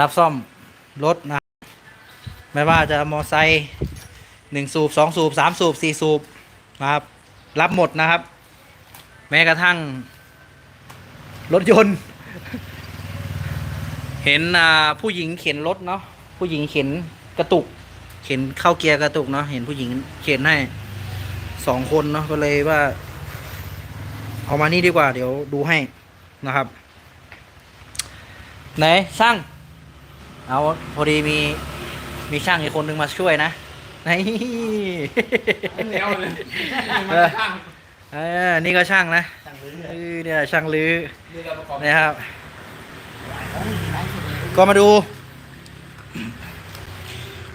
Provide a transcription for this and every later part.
รับซ่อมรถนะไม่ว่าจะมอไซค์หนึ่งสูบสองสูบสามสูบสี่สูบนะครับ รับหมดนะครับ แม้กระทั่ง รถยนต์ เห็นผู้หญิงเข็นรถเนาะผู้หญิงเข็นกระตุก เข็นเข้าเกียร์กระตุกเนาะเห็นผู้หญิงเข็นให้สองคนเนาะก็เลยว่า เอามานี่ดีกว่า เดี๋ยวดูให้นะครับ ไหนช่าง เอาพอดีมีมีช่างอีกคนนึงมาช่วยนะนเลี้ยวเลยเออเออนี่ก็ช่างนะเออเนี่ยช่างลือนะครับ ก็มาดู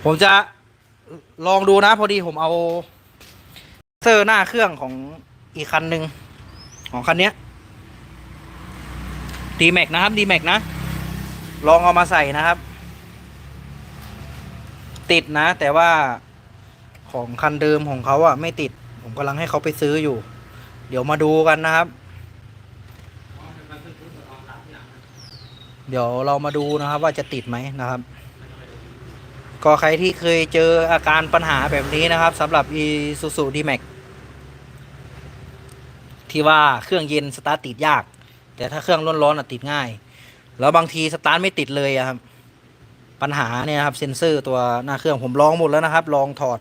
ผมจะลองดูนะ พอดีผมเอา เซอร์หน้าเครื่องของอีกคันหนึ่งของคันเนี้ยดีแม็กนะครับดีแม็กนะ ลองเอามาใส่นะครับ ติดนะ แต่ว่าของคันเดิมของเขาอะไม่ติด ผมกำลังให้เขาไปซื้ออยู่ เดี๋ยวมาดูกันนะครับ เดี๋ยวเรามาดูนะครับว่าจะติดไหมนะครับ ก็ใครที่เคยเจออาการปัญหาแบบนี้นะครับสำหรับ Isuzu D-Max ที่ว่าเครื่องเย็นสตาร์ทติดยาก แต่ถ้าเครื่องร้อนๆอะติดง่าย แล้วบางทีสตาร์ทไม่ติดเลยอะครับ ปัญหาเนี่ยครับเซ็นเซอร์ตัวหน้าเครื่องผมลองหมดแล้วนะครับ ลองถอด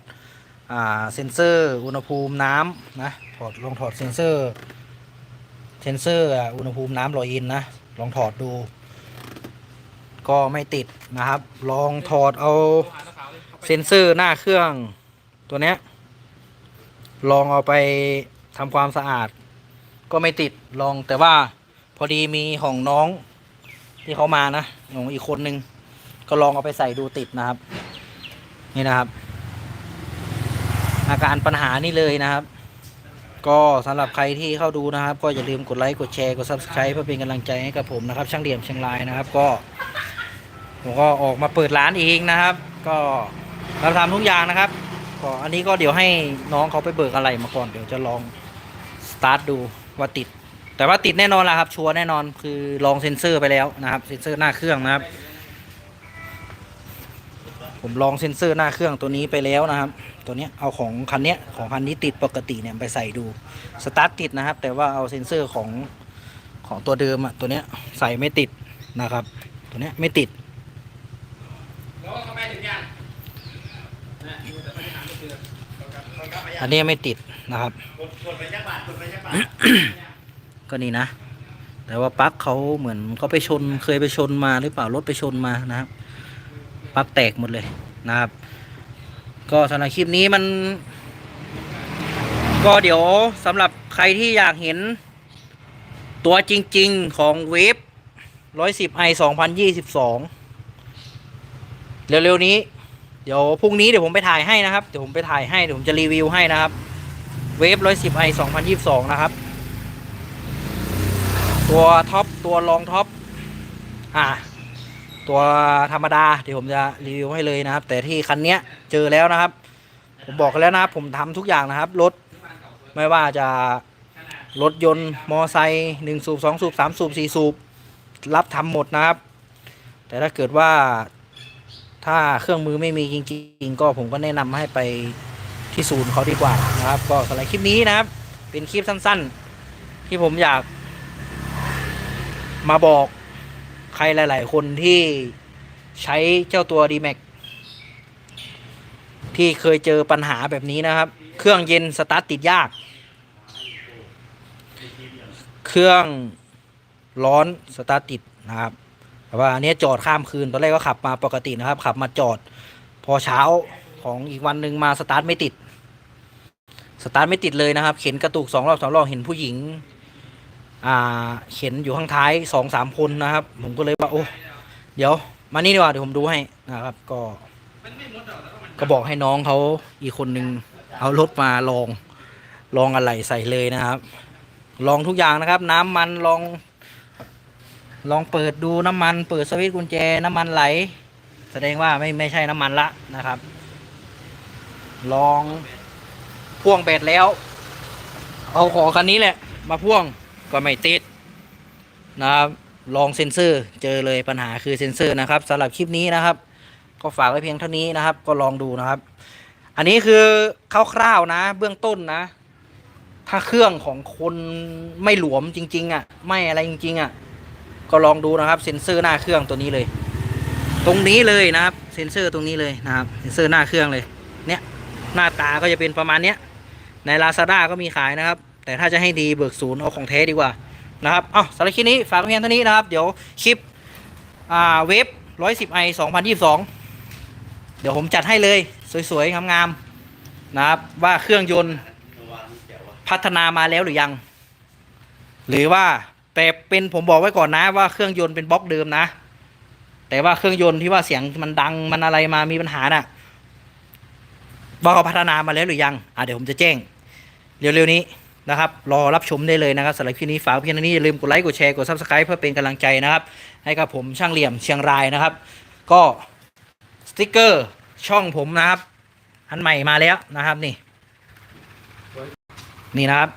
เซ็นเซอร์อุณหภูมิน้ำนะถอดลองถอดเซ็นเซอร์เซ็นเซอร์อุณหภูมิน้ำลอยอินนะลองถอดดู ก็ไม่ติดนะครับ ลองถอดเอาเซ็นเซอร์หน้าเครื่องตัวเนี้ยลองเอาไปทำความสะอาด ก็ไม่ติดลองแต่ว่าพอดีมีของน้องที่เขามานะของอีกคนนึง ก็ลองเอาไปใส่ดูติดนะครับ นี่นะครับ อาการปัญหานี่เลยนะครับ ก็สำหรับใครที่เข้าดูนะครับ ก็อย่าลืมกดไลค์กดแชร์กด subscribe เพื่อเป็นกำลังใจให้กับผมนะครับ ช่างเหลี่ยมเชียงรายนะครับ ก็ผมก็ออกมาเปิดร้านเองนะครับ ก็เราทำทุกอย่างนะครับก็อันนี้ก็เดี๋ยวให้น้องเขาไปเบิกอะไรมาก่อนเดี๋ยวจะลองสตาร์ทดูว่าติด แต่ว่าติดแน่นอนละครับ ชัวร์แน่นอนคือลองเซ็นเซอร์ไปแล้วนะครับ เซ็นเซอร์หน้าเครื่องนะครับ ผมลองเซ็นเซอร์หน้าเครื่องตัวนี้ไปแล้วนะครับ ตัวนี้เอาของคันนี้ของคันนี้ติดปกติเนี่ยไปใส่ดูสตาร์ทติดนะครับ แต่ว่าเอาเซ็นเซอร์ของของตัวเดิมอะตัวนี้ใส่ไม่ติดนะครับ ตัวนี้ไม่ติดแล้วทำไมถึงยังอันนี้ไม่ติดนะครับก็นี่นะ แต่ว่าปลั๊กเขาเหมือนเขาไปชนเคยไปชนมาหรือเปล่ารถไปชนมานะครับ ปลั๊กแตกหมดเลยนะครับ ก็สำหรับคลิปนี้มัน ก็เดี๋ยวสำหรับใครที่อยากเห็น ตัวจริง ๆ ของเวฟ110 i 2022 เร็ว ๆ นี้ เดี๋ยวพรุ่งนี้เดี๋ยวผมไปถ่ายให้นะครับ เดี๋ยวผมไปถ่ายให้ เดี๋ยวผมจะรีวิวให้นะครับเวฟ110 i 2022 นะครับ ตัวท็อปตัวรองท็อป อ่า ตัวธรรมดาเดี๋ยวผมจะรีวิวให้เลยนะครับ แต่ที่คันเนี้ยเจอแล้วนะครับ ผมบอกแล้วนะครับผมทำทุกอย่างนะครับรถไม่ว่าจะรถยนต์มอไซค์หนึ่งสูบสองสูบสามสูบสี่สูบรับทำหมดนะครับ แต่ถ้าเกิดว่าถ้าเครื่องมือไม่มีจริง ๆ ก็ผมก็แนะนำให้ไปที่ศูนย์เขาดีกว่านะครับ ก็สำหรับคลิปนี้นะครับ เป็นคลิปสั้น ๆ ที่ผมอยากมาบอก ใครหลาย ๆ คนที่ใช้เจ้าตัว D-Max ที่เคยเจอปัญหาแบบนี้นะครับ เครื่องเย็นสตาร์ทติดยาก เครื่องร้อนสตาร์ทติดนะครับแต่ว่าอันนี้จอดข้ามคืนตอนแรกก็ขับมาปกตินะครับ ขับมาจอดพอเช้าของอีกวันหนึ่งมาสตาร์ทไม่ติด สตาร์ทไม่ติดเลยนะครับ เข็นกระตุกสองรอบสองรอบเห็นผู้หญิง เข็นอยู่ข้างท้ายสองสามคนนะครับ ผมก็เลยว่าโอ้เดี๋ยว มานี่ดีกว่าเดี๋ยวผมดูให้นะครับ ก็ก็บอกให้น้องเขาอีกคนนึงเอารถมาลองลองอะไรใส่เลยนะครับ ลองทุกอย่างนะครับ น้ำมันลอง ลองเปิดดูน้ำมัน เปิดสวิตช์กุญแจน้ำมันไหล แสดงว่าไม่ไม่ใช่น้ำมันละนะครับ ลองพ่วงแบตแล้ว เอาของคันนี้แหละ มาพ่วง ก็ไม่ติดนะครับลองเซ็นเซอร์เจอเลยปัญหาคือเซ็นเซอร์นะครับสำหรับคลิปนี้นะครับ ก็ฝากไว้เพียงเท่านี้นะครับ ก็ลองดูนะครับ อันนี้คือคร่าวๆนะ เบื้องต้นนะ ถ้าเครื่องของคนไม่หลวมจริง ๆอะไม่อะไรจริง ๆอะก็ลองดูนะครับเซ็นเซอร์หน้าเครื่องตัวนี้เลย ตรงนี้เลยนะครับเซ็นเซอร์ตรงนี้เลยนะครับเซ็นเซอร์หน้าเครื่องเลย เนี่ยหน้าตาก็จะเป็นประมาณเนี้ยใน Lazada ก็มีขายนะครับ แต่ถ้าจะให้ดีเบิกศูนย์เอาของแท้ดีกว่านะครับเอาสำหรับคลิปนี้ฝากเพียงเท่านี้นะครับ เดี๋ยวคลิปอ่าเวฟ110 i 2022 เดี๋ยวผมจัดให้เลยสวยๆงามๆนะครับว่าเครื่องยนต์พัฒนามาแล้วหรือยัง หรือว่าแต่เป็นผมบอกไว้ก่อนนะว่าเครื่องยนต์เป็นบล็อกเดิมนะ แต่ว่าเครื่องยนต์ที่ว่าเสียงมันดังมันอะไรมามีปัญหาน่ะว่าเขาพัฒนามาแล้วหรือยัง อะเดี๋ยวผมจะแจ้ง เร็วๆนี้ นะครับ รอรับชมได้เลยนะครับสำหรับคลิปนี้ฝากเพียงเท่านี้อย่าลืมกดไลค์กดแชร์กด subscribe เพื่อเป็นกำลังใจนะครับ ให้กับผมช่างเหลี่ยมเชียงรายนะครับ ก็สติกเกอร์ช่องผมนะครับอันใหม่มาแล้วนะครับนี่ นี่นะครับ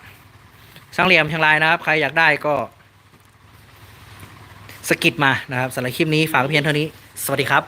ช่างเหลี่ยมเชียงรายนะครับ ใครอยากได้ก็สกิดมานะครับสำหรับคลิปนี้ฝากเพียงเท่านี้ สวัสดีครับ